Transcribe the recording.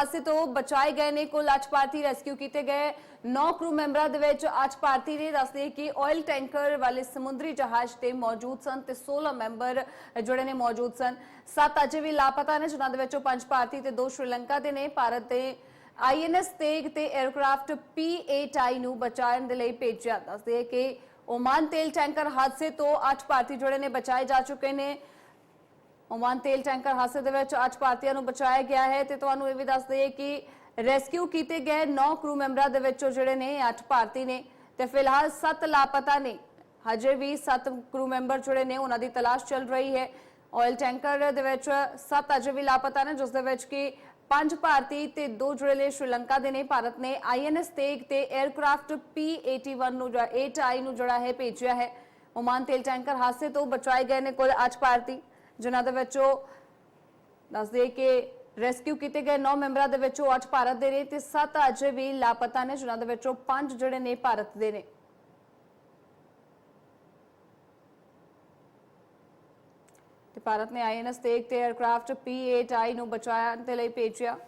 ਹਾਦਸੇ ਤੋਂ ਬਚਾਏ ਗਏ ਨੇ। ਕੁੱਲ 8 ਭਾਰਤੀ ਰੈਸਕਿਊ ਕੀਤੇ ਗਏ 9 ਕਰੂ ਮੈਂਬਰਾਂ ਦੇ ਵਿੱਚ 8 ਭਾਰਤੀ ਨੇ ਦੱਸਦੇ ਕਿ ਆਇਲ ਟੈਂਕਰ ਵਾਲੇ ਸਮੁੰਦਰੀ ਜਹਾਜ਼ ਤੇ ਮੌਜੂਦ ਸਨ ਤੇ 16 ਮੈਂਬਰ ਜਿਹੜੇ ਨੇ ਮੌਜੂਦ ਸਨ। 7 ਅਜੇ ਵੀ ਲਾਪਤਾ ਨੇ, ਜਿਨ੍ਹਾਂ ਦੇ ਵਿੱਚੋਂ 5 ਭਾਰਤੀ ਤੇ 2 ਸ਼੍ਰੀਲੰਕਾ ਦੇ ਨੇ। ਭਾਰਤ ਦੇ ਆਈਐਨਐਸ ਤੇਗ ਤੇ 에ਅਰਕ੍ਰਾਫਟ P8I ਨੂੰ ਬਚਾਉਣ ਦੇ ਲਈ ਭੇਜਿਆ। ਦੱਸਦੇ ਕਿ ਓਮਾਨ ਤੇਲ ਟੈਂਕਰ ਹਾਦਸੇ ਤੋਂ 8 ਭਾਰਤੀ ਜਿਹੜੇ ਨੇ ਬਚਾਏ ਜਾ ਚੁੱਕੇ ਨੇ। ਓਮਾਨ ਤੇਲ ਟੈਂਕਰ ਹਾਦਸੇ ਦੇ ਵਿੱਚ 8 ਭਾਰਤੀਆਂ ਨੂੰ ਬਚਾਇਆ ਗਿਆ ਹੈ ਤੇ ਤੁਹਾਨੂੰ ਇਹ ਵੀ ਦੱਸ ਦਈਏ ਕਿ ਰੈਸਕਿਊ ਕੀਤੇ ਗਏ 9 ਕਰੂ ਮੈਂਬਰਾਂ ਦੇ ਵਿੱਚੋਂ ਜਿਹੜੇ ਨੇ 8 ਭਾਰਤੀ ਨੇ ਤੇ ਫਿਲਹਾਲ 7 ਲਾਪਤਾ ਨੇ। ਹਜੇ ਵੀ 7 ਕਰੂ ਮੈਂਬਰ ਜਿਹੜੇ ਨੇ, ਉਹਨਾਂ ਦੀ ਤਲਾਸ਼ ਚੱਲ ਰਹੀ ਹੈ। ਆਇਲ ਟੈਂਕਰ ਦੇ ਵਿੱਚ 7 ਅਜੇ ਵੀ ਲਾਪਤਾ ਨੇ, ਜਿਸ ਦੇ ਵਿੱਚ ਕਿ ਪੰਜ ਭਾਰਤੀ ਤੇ 2 ਜਿਹੜੇ ਨੇ ਸ਼੍ਰੀਲੰਕਾ ਦੇ ਨੇ, ਭਾਰਤ ਨੇ ਆਈਐਨਐਸ ਤੇਗ ਤੇ 에ਅਰਕ੍ਰਾਫਟ P81 ਨੂੰ ਜਿਹੜਾ 8I ਨੂੰ ਜਿਹੜਾ ਹੈ ਭੇਜਿਆ ਹੈ। ਓਮਾਨ ਤੇਲ ਟੈਂਕਰ ਹਾਦਸੇ ਤੋਂ ਬਚਾਏ ਗਏ ਨੇ ਕੁੱਲ 8 ਭਾਰਤੀ। ਜਿਨ੍ਹਾਂ ਦੇ ਵਿੱਚੋਂ ਦੱਸਦੇ ਕਿ ਰੈਸਕਿਊ ਕੀਤੇ ਗਏ 9 ਮੈਂਬਰਾਂ ਦੇ ਵਿੱਚੋਂ 8 ਭਾਰਤ ਦੇ ਨੇ ਤੇ 7 ਅਜੇ ਵੀ ਲਾਪਤਾ ਨੇ, ਜਿਨ੍ਹਾਂ ਦੇ ਵਿੱਚੋਂ 5 ਜਿਹੜੇ ਨੇ ਭਾਰਤ ਦੇ ਨੇ। ਤੇ ਭਾਰਤ ਨੇ ਆਈਐਨਐਸ ਤੇਗ ਤੇ 에ਅਰਕ੍ਰਾਫਟ P8I ਨੂੰ ਬਚਾਉਣ ਦੇ ਲਈ ਭੇਜਿਆ।